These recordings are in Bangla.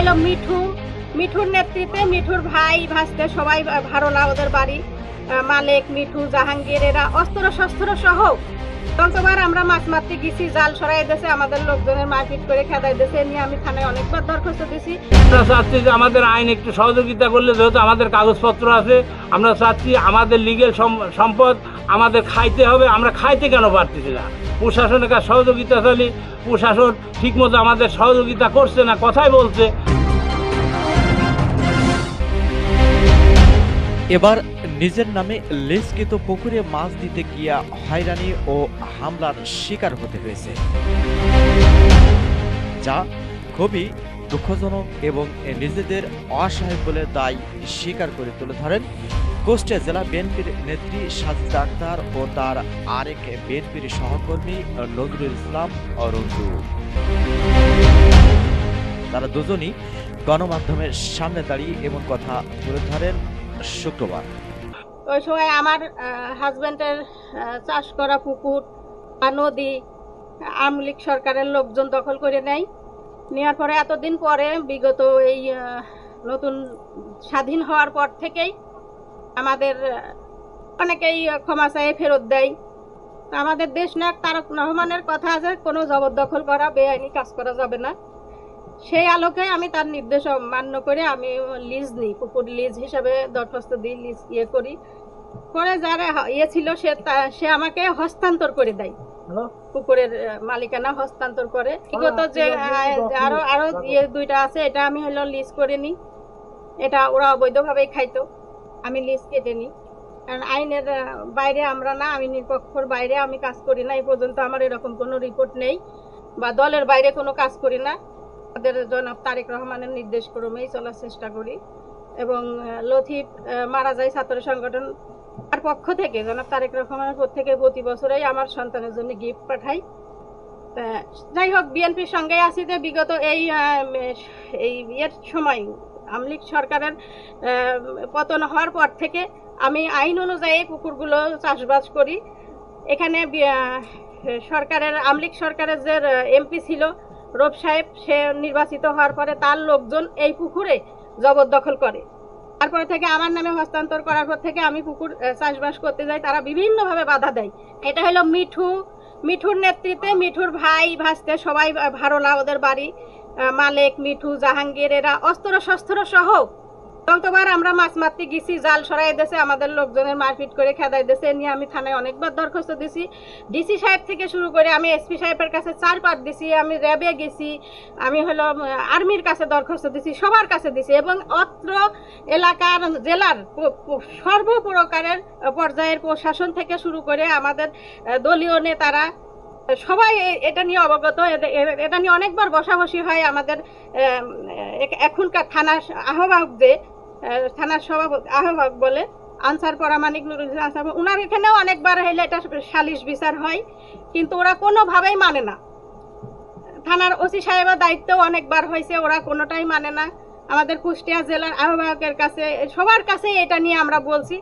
হলো মিঠু। মিঠুর নেতৃত্বে মিঠুর ভাই ভাসতে সবাই ভারলা ওদের বাড়ি। মালেক, মিঠু, জাহাঙ্গীর, এরা অস্ত্র শস্ত্র সহ ততবার আমরা মাছ মারতে গেছি, জাল সরাই দিয়েছে, আমাদের লোকজনের মারপিট করে খেদাই দিয়েছে নিয়ে আমি থানায় অনেকবার দরখাস্ত দিছি আমরা চাচ্ছি যে আমাদের আইন একটু সহযোগিতা করলে যেহেতু আমাদের কাগজপত্র আছে, আমরা চাচ্ছি আমাদের লিগেল সম্পদ আমাদের খাইতে হবে, আমরা খাইতে কেন পারতেছি না? প্রশাসনের কাছে সহযোগিতা চালি প্রশাসন ঠিকমতো আমাদের সহযোগিতা করছে না, কথাই বলছে। এবার নিজের নামে লিজকৃত পুকুরে মাছ দিতে গিয়া হয়রানি ও হামলার শিকার হতে হয়েছে। যা খুবই দুঃখজনক এবং নিজেদের অসহায় বলে দায় স্বীকার করে তুলে ধরেন কুষ্টিয়া জেলা বিএনপির নেত্রী সাজিদা আক্তার ও তার আরেক বিএনপির সহকর্মী নজরুল ইসলাম অরঞ্জু তারা দুজনই গণমাধ্যমের সামনে দাঁড়িয়ে এমন কথা তুলে ধরেন। শুক্রবার। ওই সময় আমার হাজব্যান্ডের চাষ করা পুকুর বা নদী, আওয়ামী লীগ সরকারের লোকজন দখল করে নেয়। নেওয়ার পরে এতদিন পরে বিগত এই নতুন স্বাধীন হওয়ার পর থেকেই আমাদের অনেকেই ক্ষমা চাইয়ে ফেরত দেয়। আমাদের দেশ নায়ক তারক রহমানের কথা আছে, কোনো জবরদখল করা, বেআইনি কাজ করা যাবে না। সেই আলোকে আমি তার নির্দেশ মান্য করে আমি লিজ নিই পুকুর লিজ হিসাবে দরখাস্ত দিই লিজ ইয়ে করি। পরে যারা ইয়ে ছিল সে সে আমাকে হস্তান্তর করে দেয়। পুকুরের মালিকানা হস্তান্তর করে। বিগত যে আরও আরও ইয়ে দুইটা আছে এটা আমি হলো লিজ করে নিই। এটা ওরা অবৈধভাবেই খাইতো। আমি লিজ কেটে নিই। কারণ আইনের বাইরে আমরা না আমি নিরপেক্ষর বাইরে আমি কাজ করি না এই পর্যন্ত আমার এরকম কোনো রিপোর্ট নেই। বা দলের বাইরে কোনো কাজ করি না। আমাদের জনাব তারেক রহমানের নির্দেশ ক্রমেই চলার চেষ্টা করি এবং লথিফ মারা যায় ছাত্র সংগঠন তার পক্ষ থেকে, জনাব তারেক রহমানের পক্ষ থেকে প্রতি বছরেই আমার সন্তানের জন্য গিফট পাঠাই। যাই হোক, বিএনপির সঙ্গে আছি যে বিগত এই এই ইয়ের সময় আমলিক সরকারের পতন হওয়ার পর থেকে আমি আইন অনুযায়ী পুকুরগুলো চাষবাস করি। এখানে সরকারের, আমলিক সরকারের যে এমপি ছিল রব সাহেব, সে নির্বাচিত হওয়ার পরে তার লোকজন এই পুকুরে জবরদখল করে। তারপরে থেকে আমার নামে হস্তান্তর করার পর থেকে আমি পুকুর চাষবাস করতে যাই, তারা বিভিন্নভাবে বাধা দেয়। এটা হলো মিঠু। মিঠুর নেতৃত্বে মিঠুর ভাই ভাসতে সবাই ভারলা ওদের বাড়ি মালিক, মিঠু, জাহাঙ্গীর, এরা অস্ত্র শস্ত্র সহ ততবার আমরা মাছ মারতে গেছি, জাল সরাই দিয়েছে, আমাদের লোকজনের মারপিট করে খেদাই দিয়েছে। নিয়ে আমি থানায় অনেকবার দরখাস্ত দিছি ডিসি সাহেব থেকে শুরু করে আমি এসপি সাহেবের কাছে চারবার দিছি আমি র্যাবে গেছি, আমি হলো আর্মির কাছে দরখাস্ত দিছি সবার কাছে দিছি এবং অত্র এলাকার জেলার সর্বপ্রকারের পর্যায়ের প্রশাসন থেকে শুরু করে আমাদের দলীয় নেতারা, সবাই এটা নিয়ে অবগত। এটা নিয়ে অনেকবার বসাবসি হয় আমাদের এখনকার থানার আহ্বায়ক থানার সভাপতি আহ্বায়ক বলে আনসার পরামানিক নুরুল আনসার ওনার এখানেও অনেকবার হইলে এটা সালিশ বিচার হয়, কিন্তু ওরা কোনোভাবেই মানে না। থানার ওসি সাহেবের দায়িত্ব অনেকবার হয়েছে, ওরা কোনোটাই মানে না। আমাদের কুষ্টিয়া জেলার আহ্বায়কের কাছে, সবার কাছে এটা নিয়ে আমরা বলছি।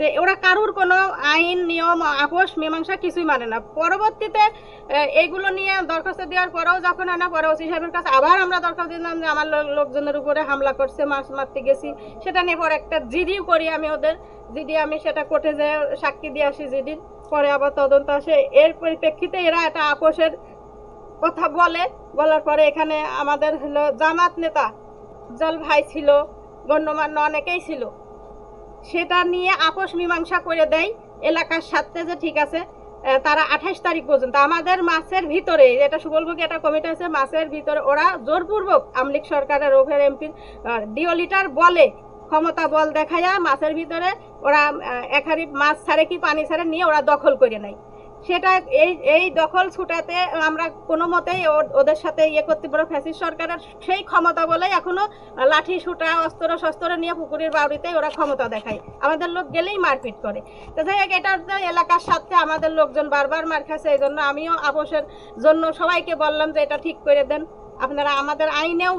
যে ওরা কারুর কোনো আইন, নিয়ম, আপোষ, মীমাংসা কিছুই মানে না। পরবর্তীতে এইগুলো নিয়ে দরখাস্ত দেওয়ার পরেও যখন আনা, পরে ওসি সাহেবের কাছে আবার আমরা দরখাস্ত দিলাম যে আমার লোকজনের উপরে হামলা করছে, মাছ মারতে গেছি। সেটা নিয়ে পরে একটা জিডিও করি আমি ওদের। জিডি আমি সেটা কোর্টে যে সাক্ষী দিয়ে আসি জিডির পরে আবার তদন্ত আসে। এর পরিপ্রেক্ষিতে এরা একটা আপোষের কথা বলে। বলার পরে এখানে আমাদের হলো জামাত নেতা, জল ভাই ছিল, গণ্যমান্য অনেকেই ছিল। সেটা নিয়ে আপোষ মীমাংসা করে দেয়। এলাকার সাথে যে ঠিক আছে তারা আঠাশ তারিখ পর্যন্ত, আমাদের মাসের ভিতরে, এটা সুবলভোগী একটা কমিটি আছে মাসের ভিতরে ওরা জোরপূর্বক আমলিক সরকারের ওভের এমপি ডিও লিটার বলে, ক্ষমতা বল দেখায়া মাছের ভিতরে ওরা এক হারি মাছ ছাড়ে কি পানি ছাড়ে নিয়ে ওরা দখল করে নেয়। সেটা এই এই দখল ছুটাতে আমরা কোনো মতেই ওদের সাথে ইয়ে করতে পারো ফ্যাসিস সরকারের সেই ক্ষমতা বলেই এখনও লাঠি সুটা অস্ত্র শস্ত্র নিয়ে পুকুরের বাউরিতে ওরা ক্ষমতা দেখায়। আমাদের লোক গেলেই মারপিট করে। তো যাই হোক এটার এলাকার সাথে আমাদের লোকজন বারবার মার খাচ্ছে, এই জন্য আমিও আপোষের জন্য সবাইকে বললাম যে এটা ঠিক করে দেন। আপনারা আমাদের আইনেও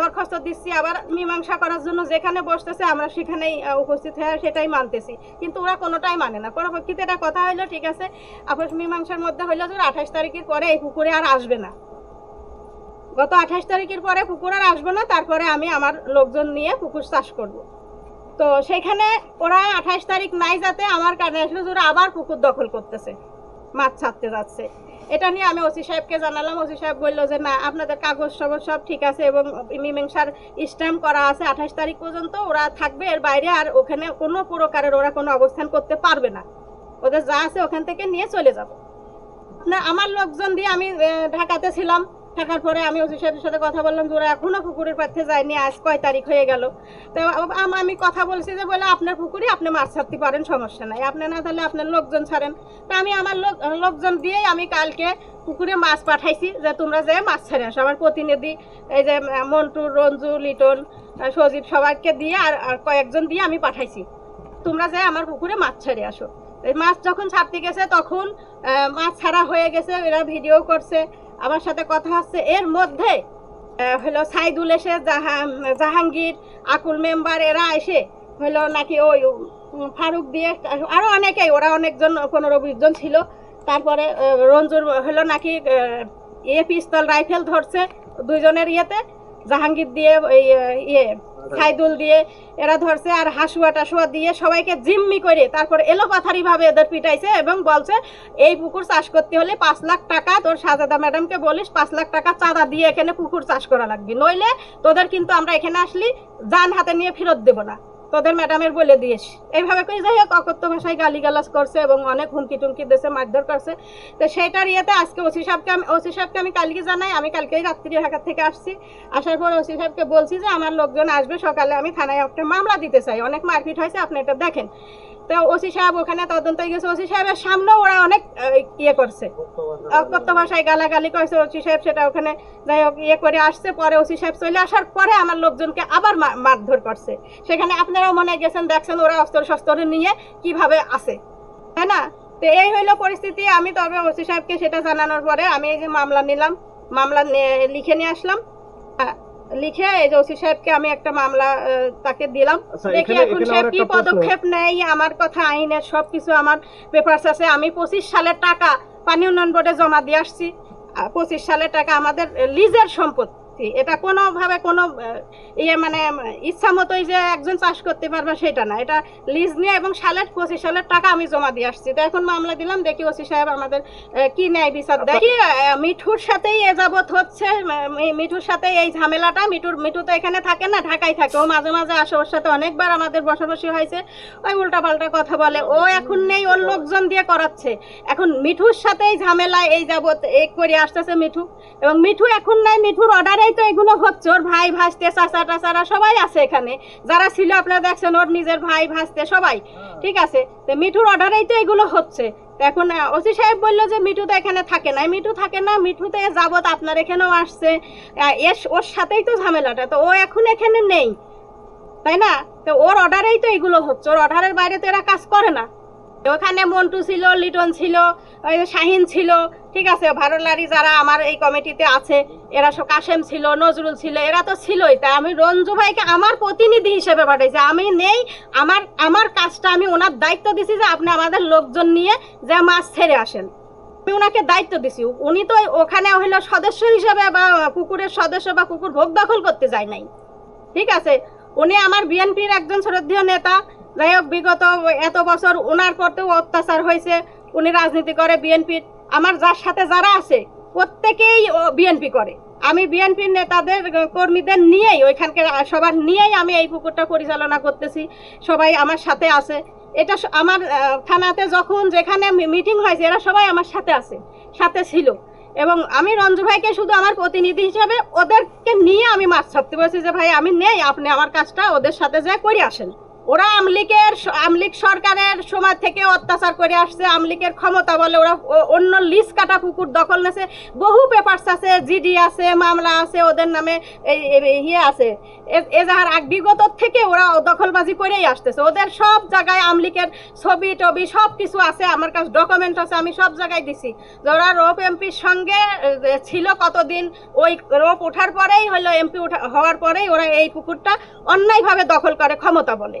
দরখাস্ত দিচ্ছি, আবার মীমাংসা করার জন্য যেখানে বসতেছে আমরা সেখানেই উপস্থিত হয়ে সেটাই মানতেছি। কিন্তু ওরা কোনোটাই মানে না। পরবর্তীতে এটা কথা হইল, ঠিক আছে, আপোষ মীমাংসার মধ্যে হইল যে আঠাশ তারিখের পরে এই পুকুরে আর আসবে না। গত আঠাশ তারিখের পরে পুকুর আর আসব না, তারপরে আমি আমার লোকজন নিয়ে পুকুর চাষ করব। তো সেখানে ওরা আঠাশ তারিখ নাই যাতে আমার কানে আসলে ওরা আবার পুকুর দখল করতেছে। মাছ ছাড়তে যাচ্ছে। এটা নিয়ে আমি ওসি সাহেবকে জানালাম। ওসি সাহেব বলল যে, না, আপনাদের কাগজ সবজ সব ঠিক আছে এবং মীমাংসার স্ট্যাম্প করা আছে আঠাশ তারিখ পর্যন্ত। ওরা থাকবে এর বাইরে আর ওখানে কোনো প্রকারের ওরা কোনো অবস্থান করতে পারবে না। ওদের যা আছে ওখান থেকে নিয়ে চলে যাব। না, আমার লোকজন দিয়ে আমি ঢাকাতে ছিলাম। থাকার পরে আমি ওসি সাহেবের সাথে কথা বললাম যে ওরা এখনও পুকুরের পাড়তে যায়নি, আজ কয় তারিখ হয়ে গেল। তো আম- কথা বলছি যে বলে আপনার পুকুরে আপনি মাছ ছাড়তে পারেন, সমস্যা নাই। আপনি না তাহলে আপনার লোকজন ছাড়েন। তা আমি আমার লোক লোকজন দিয়েই আমি কালকে পুকুরে মাছ পাঠাইছি যে তোমরা যে মাছ ছেড়ে আসো। আমার প্রতিনিধি, এই যে মন্টু, রঞ্জু, লিটন, সজীব সবাইকে দিয়ে আর কয়েকজন দিয়ে আমি পাঠাইছি। তোমরা যে আমার পুকুরে মাছ ছেড়ে আসো। এই মাছ যখন ছাড়তে গেছে তখন মাছ ছাড়া হয়ে গেছে, এরা ভিডিও করছে। আমার সাথে কথা হচ্ছে এর মধ্যে হলো সাইদুল এসে জাহাঙ্গীর, আকুল মেম্বার, এরা এসে হলো নাকি ওই ফারুক দিয়ে আরও অনেকেই, ওরা অনেকজন, পনেরো বিশ জন ছিল। তারপরে রঞ্জুর হলো নাকি ইয়ে পিস্তল রাইফেল ধরছে দুইজনের ইয়েতে, জাহাঙ্গীর দিয়ে ইয়ে সাইদুল দিয়ে, এরা ধরছে আর হাসুয়া টাসুয়া দিয়ে সবাইকে জিম্মি করে তারপর এলোপাথারি ভাবে এদের পিটাইছে এবং বলছে, এই পুকুর চাষ করতে হলে পাঁচ লাখ টাকা তোর সাজাদা ম্যাডামকে বলিস, পাঁচ লাখ টাকা চাঁদা দিয়ে এখানে পুকুর চাষ করা লাগবে। নইলে তোদের কিন্তু আমরা এখানে আসলি, যান হাতে নিয়ে ফেরত দেবো না। তোদের ম্যাডামের বলে দিয়েস। এইভাবে করে যাই হোক, অকথ্য ভাষায় গালিগালাজ করছে এবং অনেক হুমকি টুমকি দিয়েছে, মারধর করছে। তো সেইটার ইয়েতে আজকে ওসি সাহেবকে আমি ওসি সাহেবকে আমি কালকে জানাই, আমি কালকেই রাত্রি ঢাকা থেকে আসছি। আসার পর ওসি সাহেবকে বলছি যে, আমার লোকজন আসবে সকালে, আমি থানায় একটা মামলা দিতে চাই। অনেক মারপিট হয়েছে, আপনি এটা দেখেন। তো ওসি সাহেব ওখানে তদন্ত গেছে। ওসি সাহেবের সামনেও ওরা অনেক ইয়ে করছে। অকথ্য ভাষায় গালাগালি করছে ওসি সাহেব সেটা ওখানে যাই হোক ইয়ে করে আসছে। পরে ওসি সাহেব চলে আসার পরে আমার লোকজনকে আবার মারধর করছে। সেখানে আপনারাও মনে গেছেন দেখছেন ওরা অস্ত্র শস্ত্র নিয়ে কীভাবে আসে তাই না? তো এই হইল পরিস্থিতি। আমি তবে ওসি সাহেবকে সেটা জানানোর পরে আমি এই যে মামলা নিলাম মামলা লিখে নিয়ে আসলাম। আহ, লিখে এই যে ওসি সাহেবকে আমি একটা মামলা তাকে দিলাম। আচ্ছা দেখি এখন সাহেব কি পদক্ষেপ নেয় আমার কথা আইনের সবকিছু আমার পেপারস আছে। আমি পঁচিশ সালের টাকা পানি উন্নয়ন বোর্ডে জমা দিয়ে আসছি। পঁচিশ সালের টাকা আমাদের লিজের সম্পত্তি। এটা কোনোভাবে কোনো ইয়ে মানে ইচ্ছা মতোই যে একজন চাষ করতে পারবে সেটা না। এটা লিজ নিয়ে এবং সালের পঁচিশ সালের টাকা আমি জমা দিয়ে আসছি। তো এখন মামলা দিলাম দেখি ওসি সাহেব আমাদের কি ন্যায় বিচার আহ, মিঠুর সাথেই এ যাবৎ হচ্ছে মিঠুর সাথে এই ঝামেলাটা। মিঠুর মিঠু তো এখানে থাকে না ঢাকায় থাকে। ও মাঝে মাঝে আসে ওর সাথে অনেকবার আমাদের বসাবসি হয়েছে। ওই উল্টাপাল্টা কথা বলে। ও এখন নেই ওর লোকজন দিয়ে করাচ্ছে। এখন মিঠুর সাথেই ঝামেলা এই যাবৎ এক করে আসতেছে মিঠু। এবং মিঠু এখন নাই মিঠুর অর্ডারেই তো এগুলো হচ্ছে ওর ভাই ভাসতে চাচা টাচারা সবাই আছে এখানে। যারা ছিল আপনারা দেখছেন ওর নিজের ভাই ভাসতে সবাই। ঠিক আছে? তো মিঠুর অর্ডারেই তো এগুলো হচ্ছে। এখন ওসি সাহেব বলল যে মিঠু তো এখানে থাকে না। মিঠু থাকে না মিঠু তো যাবৎ আপনার এখানেও আসছে। এস- ওর সাথেই তো ঝামেলাটা। তো ও এখন এখানে নেই। তাই না? তো ওর অর্ডারেই তো এগুলো হচ্ছে। ওর অর্ডারের বাইরে তো এরা কাজ করে না। ওখানে মন্টু ছিল, লিটন ছিল শাহিন ছিল, ঠিক আছে ভারলারি যারা আমার এই কমিটিতে আছে, এরা সব কাশেম ছিল, নজরুল ছিল, এরা তো ছিলই। তাই আমি রঞ্জু ভাইকে আমার প্রতিনিধি হিসেবে পাঠাইছি। আমি নেই, আমার আমার কাজটা আমি ওনার দায়িত্ব দিছি যে আপনি আমাদের লোকজন নিয়ে যে মাছ ছেড়ে আসেন। আমি ওনাকে দায়িত্ব দিছি। উনি তো ওখানে হইল সদস্য হিসেবে বা কুকুরের সদস্য বা কুকুর ভোগ দখল করতে যায় নাই। ঠিক আছে, উনি আমার বিএনপির একজন শ্রদ্ধীয় নেতা যাই হোক, বিগত এত বছর ওনার পরতেও অত্যাচার হয়েছে, উনি রাজনীতি করে বিএনপির আমার যার সাথে যারা আছে, প্রত্যেকেই বিএনপি করে। আমি বিএনপির নেতাদের কর্মীদের নিয়েই ওইখানকার সবার নিয়েই আমি এই পুকুরটা পরিচালনা করতেছি। সবাই আমার সাথে আছে। এটা আমার থানাতে যখন যেখানে মিটিং হয়েছে এরা সবাই আমার সাথে আছে, সাথে ছিল। এবং আমি রঞ্জু ভাইকে শুধু আমার প্রতিনিধি হিসেবে ওদেরকে নিয়ে আমি মাছ ছাড়তে বলছি যে, ভাই, আমি নেই, আপনি আমার কাজটা ওদের সাথে যা করে আসেন। ওরা আমলিকের আমলিক সরকারের সময় থেকে অত্যাচার করে আসছে আমলিকের ক্ষমতা বলে ওরা অন্য লিস কাটা পুকুর দখল নেছে বহু পেপারস আছে, জিডি আছে, মামলা আছে, ওদের নামে ইয়ে আছে। এজাহার আগ বিগত থেকে ওরা দখলবাজি করেই আসতেছে। ওদের সব জায়গায় আমলিকের ছবি টবি সব কিছু আছে, আমার কাছে ডকুমেন্ট আছে, আমি সব জায়গায় দিছি। ওরা রোপ এমপির সঙ্গে ছিল কতদিন, ওই রোপ ওঠার পরেই হলো এমপি হওয়ার পরেই ওরা এই পুকুরটা অন্যায়ভাবে দখল করে ক্ষমতা বলে।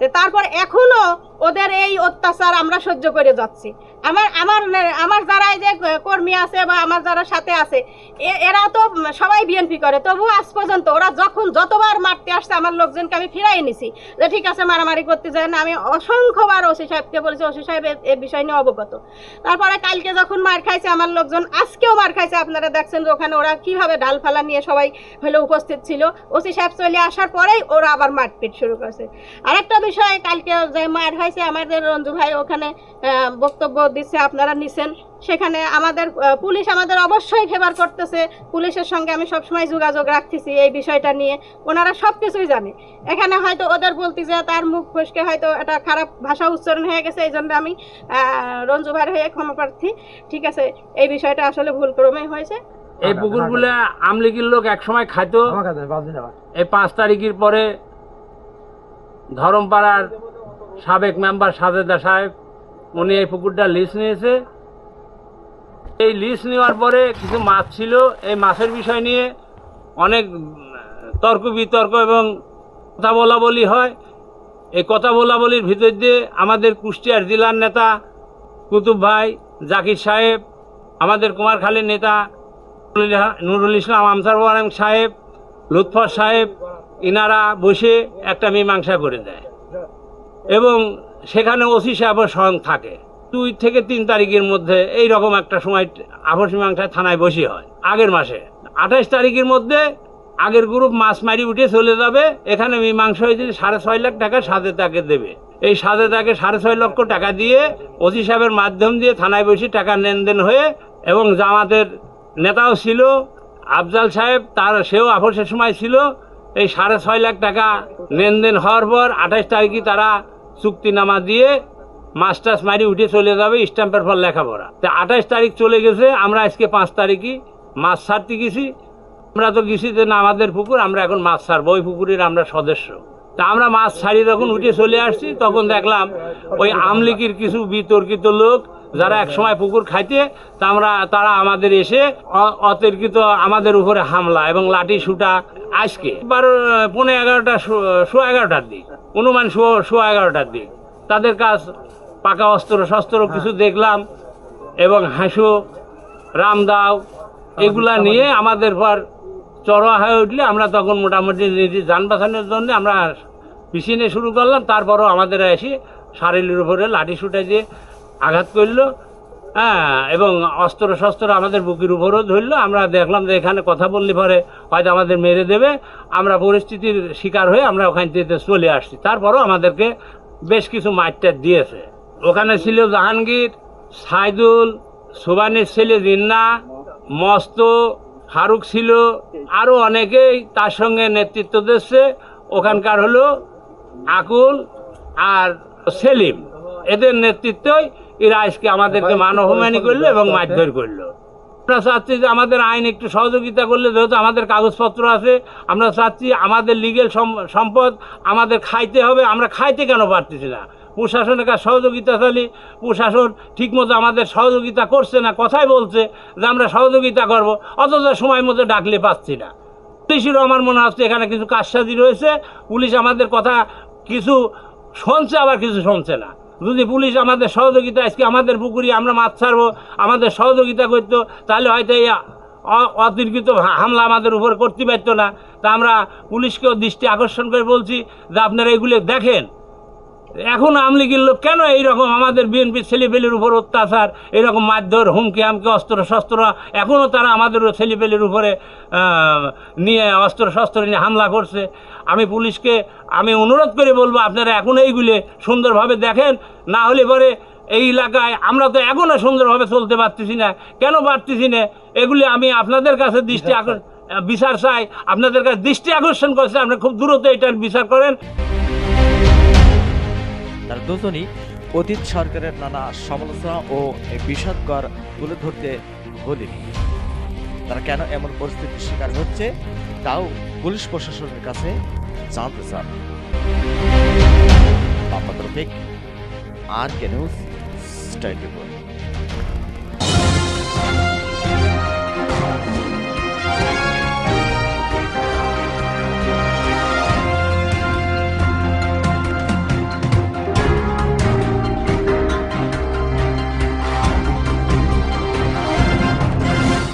তারপর এখনও ওদের এই অত্যাচার আমরা সহ্য করে যাচ্ছি। আমার আমার আমার যারা এই যে কর্মী আছে বা আমার যারা সাথে আছে এরা তো সবাই বিএনপি করে। তবু আজ পর্যন্ত ওরা যখন যতবার মারতে আসছে, আমার লোকজনকে আমি ফিরাই নিছি যে ঠিক আছে, মারামারি করতে যায় না। আমি অসংখ্যবার ওসি সাহেবকে বলেছি, ওসি সাহেব, এ- বিষয় নিয়ে অবগত। তারপরে কালকে যখন মার খাইছে, আমার লোকজন আজকেও মার খাইছে। আপনারা দেখছেন যে ওখানে ওরা কীভাবে ডাল ফালা নিয়ে সবাই হলে উপস্থিত ছিল। ওসি সাহেব চলে আসার পরেই ওরা আবার মারপিট শুরু করছে। আরেকটা বিষয় কালকে যে মার হয়েছে আমাদের রঞ্জু ভাই ওখানে বক্তব্য দিচ্ছে আপনারা নিছেন। সেখানে আমাদের পুলিশ আমাদের অবশ্যই ফেভার করতেছে। পুলিশের সঙ্গে আমি সবসময় যোগাযোগ রাখতেছি এই বিষয়টা নিয়ে। ওনারা সব কিছুই জানে। এখানে হয়তো ওদের বলতে যে তার মুখ ফসকে হয়তো একটা খারাপ ভাষা উচ্চারণ হয়ে গেছে এই জন্য আমি রঞ্জু ভাইয়ের হয়ে ক্ষমা প্রার্থী। ঠিক আছে এই বিষয়টা আসলে ভুল ক্রমেই হয়েছে। এই পুকুরগুলা আমলিগির লোক একসময় খাইতো। এই পাঁচ তারিখের পরে ধরমপাড়ার সাবেক মেম্বার সাজেদা সাহেব, উনি এই পুকুরটা লিজ নিয়েছে। এই লিজ নেওয়ার পরে কিছু মাছ ছিল। এই মাছের বিষয় নিয়ে অনেক তর্ক বিতর্ক এবং কথা বলা বলি হয়। এই কথা বলা বলির ভিতর দিয়ে আমাদের কুষ্টিয়ার জেলার নেতা কুতুব ভাই, জাকির সাহেব, আমাদের কুমারখালীর নেতা নুরুল ইসলাম আমসার সাহেব, লুৎফর সাহেব ইনারা বসে একটা মীমাংসা করে দেয়। এবং সেখানে ওসি সাহেবও স্বয়ং থাকে। দুই থেকে তিন তারিখের মধ্যে এই রকম একটা সময় আপস মীমাংসা থানায় বসি হয়। আগের মাসে। আঠাশ তারিখের মধ্যে আগের গ্রুপ মাছ মারি উঠে চলে যাবে। এখানে মীমাংসা হয়েছে সাড়ে ছয় লাখ টাকা সাজে তাকে দেবে। এই সাথে তাকে সাড়ে ছয় লক্ষ টাকা দিয়ে ওসি সাহেবের মাধ্যম দিয়ে থানায় বসে টাকা লেনদেন হয়ে এবং জামাতের নেতাও ছিল। আফজাল সাহেব তার সেও আপসের সময় ছিল। এই সাড়ে ছয় লাখ টাকা লেনদেন হওয়ার পর আঠাশ তারিখে তারা চুক্তিনামা দিয়ে মাছ টাছ মারি উঠে চলে যাবে স্ট্যাম্পের ফল লেখাপড়া। তা আঠাশ তারিখ চলে গেছে, আমরা আজকে পাঁচ তারিখই মাছ ছাড়তে গেছি। আমরা তো গেছি যে না, আমাদের পুকুর, আমরা এখন মাছ ছাড়বো ওই পুকুরের আমরা সদস্য। তা আমরা মাছ ছাড়ি যখন উঠে চলে আসছি, তখন দেখলাম ওই আমলিকির কিছু বিতর্কিত লোক যারা এক সময় পুকুর খাইতে তা আমরা তারা আমাদের এসে অতর্কিত আমাদের উপরে হামলা এবং লাঠি শুটা আজকে। বারো পনেরো এগারোটা শো এগারোটার দিক। অনুমান শো শো এগারোটার দিক। তাদের কাজ পাকা অস্ত্র শস্ত্র কিছু দেখলাম এবং হাঁসু রামদাও এগুলা নিয়ে আমাদের পর চড়া হয়ে উঠলে আমরা তখন মোটামুটি নিজের যান বাঁচানোর জন্য আমরা পিছিয়ে শুরু করলাম। তারপরও আমাদের এসে শারীরের উপরে লাঠি শুটে দিয়ে আঘাত করল হ্যাঁ এবং অস্ত্র শস্ত্র আমাদের বুকের উপরেও ধরলো। আমরা দেখলাম যে এখানে কথা বললে পরে হয়তো আমাদের মেরে দেবে। আমরা পরিস্থিতির শিকার হয়ে আমরা ওখান থেকে চলে আসছি। তারপরও আমাদেরকে বেশ কিছু মাইটার দিয়েছে। ওখানে ছিল জাহাঙ্গীর, সাইদুল, সুবানির ছেলে জিন্না, মস্ত, ফারুক ছিল আরও অনেকেই তার সঙ্গে নেতৃত্ব দিচ্ছে। ওখানকার হলো আকুল আর সেলিম। এদের নেতৃত্বই এরা আজকে আমাদেরকে মানবমানি করল এবং মারধর করল। আমরা চাচ্ছি যে আমাদের আইন একটু সহযোগিতা করলে যেহেতু আমাদের কাগজপত্র আছে আমরা চাচ্ছি আমাদের লিগেল সম্পদ আমাদের খাইতে হবে আমরা খাইতে কেন পারতেছি না? প্রশাসনের কাছে সহযোগিতা চালি প্রশাসন ঠিকমতো আমাদের সহযোগিতা করছে না কথাই বলছে যে আমরা সহযোগিতা করব অথচ সময় মতো ডাকলে পাচ্ছি না। পুলিশেরও আমার মনে হচ্ছে এখানে কিছু কারসাজি রয়েছে পুলিশ আমাদের কথা কিছু শুনছে আবার কিছু শুনছে না। যদি পুলিশ আমাদের সহযোগিতা, আজকে আমাদের পুকুরি আমরা মাছ ছাড়বো, আমাদের সহযোগিতা করতো, তাহলে হয়তো এই অতিরিক্ত হামলা আমাদের উপর করতে পারতো না। তা আমরা পুলিশকেও দৃষ্টি আকর্ষণ করে বলছি যে আপনারা এগুলো দেখেন। এখন আমলিগির লোক কেন এইরকম আমাদের বিএনপি ছেলেপেলের উপর অত্যাচার এরকম মারধর হুমকি হামকি অস্ত্র শস্ত্র এখনও তারা আমাদের ছেলেপেলের উপরে নিয়ে অস্ত্র শস্ত্র নিয়ে হামলা করছে। আমি পুলিশকে আমি অনুরোধ করে বলব আপনারা এখন এইগুলি সুন্দরভাবে দেখেন না হলে পরে এই এলাকায় আমরা তো এখনও সুন্দরভাবে চলতে পারতেছি না। কেন পারতেছি না? এগুলি আমি আপনাদের কাছে দৃষ্টি আকর্ষণ বিচার চাই। আপনাদের কাছে দৃষ্টি আকর্ষণ করছে আপনি খুব দ্রুত এটার বিচার করেন। তারা দুজনই অতীত সরকারের নানা সমালোচনা ও বিষাদকর তুলে ধরতে বলেনি তারা কেন এমন পরিস্থিতির শিকার হচ্ছে, তাও পুলিশ প্রশাসনের কাছে জানতে চান। আর কে নিউজ